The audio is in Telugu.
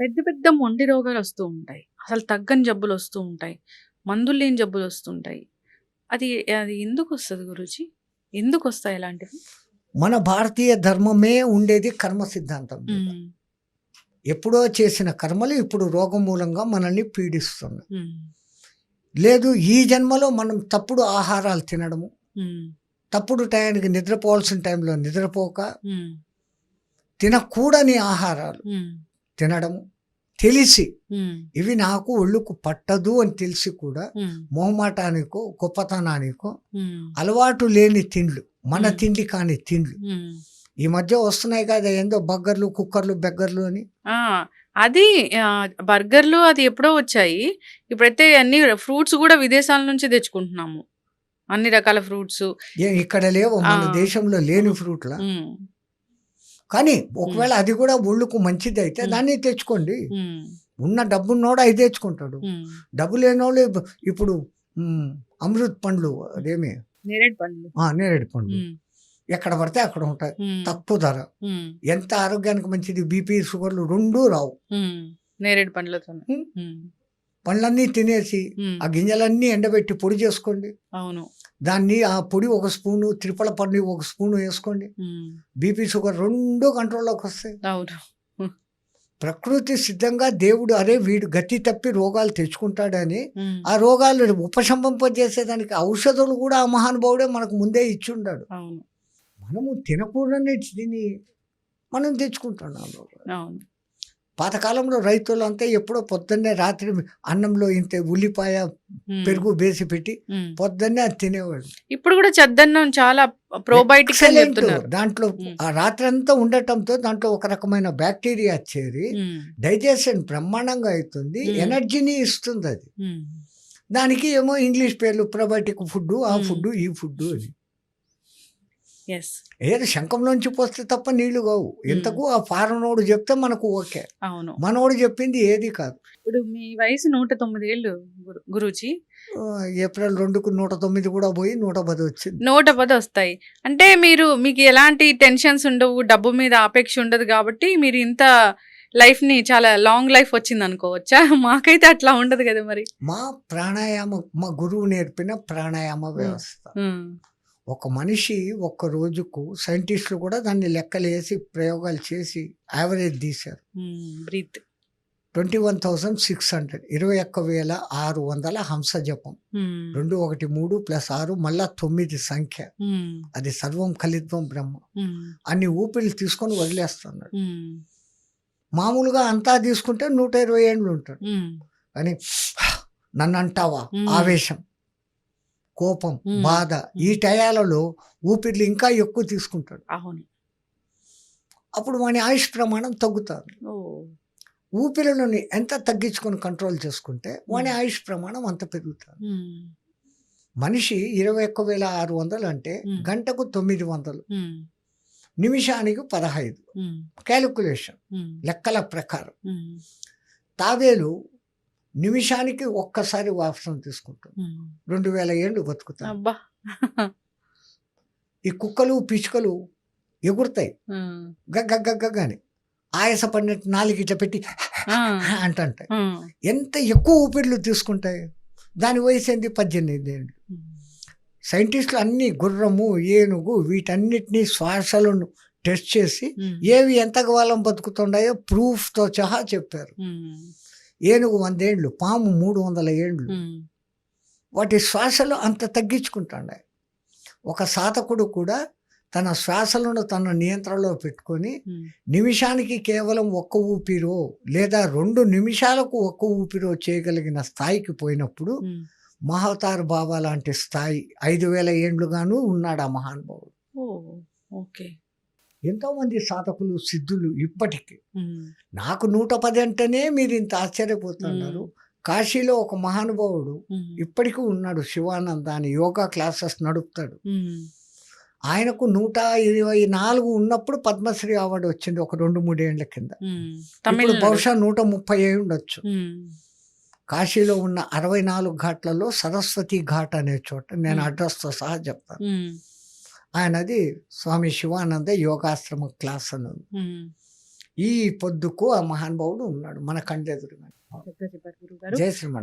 పెద్ద పెద్ద మొండి రోగాలు వస్తూ ఉంటాయి. అసలు తగ్గని జబ్బులు వస్తూ ఉంటాయి. మందులు లేని జబ్బులు వస్తుంటాయి. అది అది ఎందుకొస్తది గురూజీ? ఎందుకొస్తాయి అలాంటివి? మన భారతీయ ధర్మమే ఉండేది కర్మ సిద్ధాంతం. ఎప్పుడో చేసిన కర్మలు ఇప్పుడు రోగం మూలంగా మనల్ని పీడిస్తున్నాయి. హ్మ్. లేదు ఈ జన్మలో మనం తప్పుడు ఆహారాలు తినడము. తప్పుడు టయానికి నిద్రపోవాల్సిన టైంలో నిద్రపోక. తినకూడని ఆహారాలు తినడము, తెలిసి. ఇవి నాకు ఒళ్ళుకు పట్టదు అని తెలిసి కూడా హ్మ్. మొహమాటానికో, గొప్పతనానికో. అలవాటు లేని తిండ్లు, మన. తిండి కాని తిండ్లు. ఈ మధ్య వస్తున్నాయి కదా ఏందో బగ్గర్లు, కుక్కర్లు, బెగ్గర్లు అని. అది బర్గర్‌లు అది ఎప్పుడో వచ్చాయి. ఇప్పుడైతే అన్ని ఫ్రూట్స్ గూడా విదేశాల నుంచి తెచ్చుకుంటున్నాము. అన్ని రకాల ఫ్రూట్సు. ఇక్కడ లేవు! మన దేశంలో లేని ఫ్రూట్‌లా? కానీ. ఒకవేళ అది కూడా ఒళ్ళుకు మంచిదైతే హ్మ్. దాన్ని తెచ్చుకోండి. ఉన్న డబ్బున్నోడు అయి తెచ్చుకుంటాడు. డబ్బు లేనోళ్ళు ఇప్ ఇప్పుడు. అమృత్ పండ్లు అదేమి నేరేడు పండ్లు. నేరేడు పండ్లు. ఎక్కడ పడితే అక్కడ ఉంటాయి. తక్కువ ధర. ఎంత ఆరోగ్యానికి మంచిది బీపీ, షుగర్లు రెండూ రావు. నేరేడు. హ్మ్. పండ్లన్నీ తినేసి. ఆ గింజలన్నీ ఎండబెట్టి పొడి చేసుకోండి. అవును. దాన్ని ఆ పొడి ఒక స్పూను, త్రిఫల పండు ఒక స్పూను వేసుకోండి. బీపీ, షుగర్ రెండూ కంట్రోల్‌లోకి వస్తాయి. ప్రకృతి సిద్ధంగా దేవుడు అరే వీడు గతి తప్పి రోగాలు తెచ్చుకుంటాడని. ఆ రోగాలు ఉపశమింపజేసేదానికి ఔషధాలు కూడా ఆ మహానుభావుడే మనకు ముందే ఇచ్చుండాడు. మనము తినకూడని తిని మనం తెచ్చుకుంటున్నాం పాతకాలంలో రైతులంతా ఎప్పుడో పొద్దున్నే రాత్రి అన్నంలో ఇంత ఉల్లిపాయ. పెరుగు వేసి పెట్టి. పొద్దున్నే అది తినేవాడు. ఇప్పుడు కూడా చద్దన్నం చాలా ప్రోబయోటిక్స్. దాంట్లో. ఆ రాత్రంతా ఉండటంతో దాంట్లో ఒక రకమైన బ్యాక్టీరియా చేరి హ్మ్. డైజెషన్ బ్రహ్మాండంగా అవుతుంది. ఎనర్జీని ఇస్తుంది అది. దానికి ఏమో ఇంగ్లీష్ పేర్లు ప్రొబయోటిక్ ఫుడ్డు, ఆ. ఫుడ్డు, ఈ ఫుడ్డు అని. ఏది శంఖంలోంచి పోస్తే తప్ప నీళ్ళు కావు. హ్మ్. ఎంతకు ఆ ఫారెనోడు చెప్తే మనకు ఓకే. అవును. మనోడు చెప్పింది ఏది కాదు. ఇప్పుడు మీ వయసు 109 ఏళ్ళు గురు గురూజీ. ఏప్రిల్ 2కు 109 కూడా పోయి 110 వచ్చింది. 110 వస్తాయి. అంటే మీరు మీకు ఎలాంటి టెన్షన్స్ ఉండవు. డబ్బు మీద ఆపేక్ష ఉండదు కాబట్టి మీరు ఇంత లైఫ్‌ని చాలా లాంగ్ లైఫ్ వచ్చిందనుకోవచ్చా? మాకైతే అట్లా ఉండదు కదా మరి. మా ప్రాణాయామం మా గురువు నేర్పిన ప్రాణాయామ హ్మ్. వ్యవస్థ. ఒక మనిషి ఒక్క రోజుకు సైంటిస్టులు కూడా దాన్ని లెక్కలేసి ప్రయోగాలు చేసి యావరేజ్ తీశారు. బ్రీత్. 21,600 21,600 హంస జపం. 2, 1, 3 ప్లస్ 6 మళ్ళా 9 సంఖ్య. అది సర్వం కలిత్వం బ్రహ్మ. హ్మ్. అన్ని ఊపిరిలు తీసుకొని వదిలేస్తున్నాడు. మామూలుగా అంతా తీసుకుంటే 120 ఏండ్లు ఉంటాడు. కానీ నన్ను అంటావా. ఆవేశం, కోపం. బాధ ఈ. టయాలలో ఊపిరిలు ఇంకా ఎక్కువ తీసుకుంటాడు. అవును. అప్పుడు వాని ఆయుష్ ప్రమాణం తగ్గుతుంది. ఓహ్! ఊపిరిని ఎంత తగ్గించుకొని కంట్రోల్ చేసుకుంటే వాని. ఆయుష్ ప్రమాణం అంత పెరుగుతుంది. మనిషి 21,600 అంటే హ్మ్. గంటకు 900 హ్మ్. నిమిషానికి 15 హ్మ్. క్యాలిక్యులేషన్. లెక్కల ప్రకారం. తాబేలు నిమిషానికి ఒక్కసారి వాసన తీసుకుంటుంది. హ్మ్. 2000 ఏళ్ళు బతుకుతాయి. అబ్బా! ఈ కుక్కలు, పిచ్చుకలు ఎగురుతాయి. గగ్గ గగ్గ అని ఆయాసపడినట్టు నాలుగు ఇట్లా పెట్టి! అంటుంటాయి. ఎంత ఎక్కువ ఊపిర్లు తీసుకుంటాయి. దాని వయసు ఏంది 18 ఏళ్ళు. సైంటిస్టులు అన్ని గుర్రము, ఏనుగు వీటన్నిటిని శ్వాసలను టెస్ట్ చేసి. ఏవి ఎంత కాలం బతుకుతున్నాయో ప్రూఫ్‌తో సహా చెప్పారు. ఏనుగు 100 ఏండ్లు, పాము 300 ఏండ్లు. హ్మ్. వాటి శ్వాసలు అంత తగ్గించుకుంటున్నాయి. ఒక సాధకుడు కూడా తన శ్వాసలను తన నియంత్రణలో పెట్టుకొని. నిమిషానికి కేవలం ఒక్క ఊపిరో లేదా 2 నిమిషాలకు ఒక్క ఊపిరో చేయగలిగిన స్థాయికి పోయినప్పుడు. మహావతార్ బాబా లాంటి స్థాయి 5000 ఏండ్లుగాను ఉన్నాడు ఆ మహానుభావుడు. ఓకే. ఎంతోమంది సాధకులు, సిద్ధులు ఇప్పటికి. నాకు 110 అంటేనే మీరు ఇంత ఆశ్చర్యపోతున్నారు. కాశీలో ఒక మహానుభావుడు. ఇప్పటికీ ఉన్నాడు శివానంద అని యోగా క్లాసెస్ నడుపుతాడు. ఆయనకు 124 ఉన్నప్పుడు పద్మశ్రీ అవార్డు వచ్చింది ఒక 2, 3 ఏండ్ల కింద. ఇప్పుడు తమిళనాడు. బహుశా 130 అయి ఉండొచ్చు. కాశీలో ఉన్న 64 ఘాట్లలో సరస్వతి ఘాట్ అనే చోట నేను. అడ్రస్‌తో సహా చెప్తాను. ఆయనది స్వామి శివానంద యోగాశ్రమ క్లాస్ అని ఉంది. ఈ పొద్దుకు ఆ మహానుభావుడు ఉన్నాడు మన కండెదురుగా జయ శ్రీమన్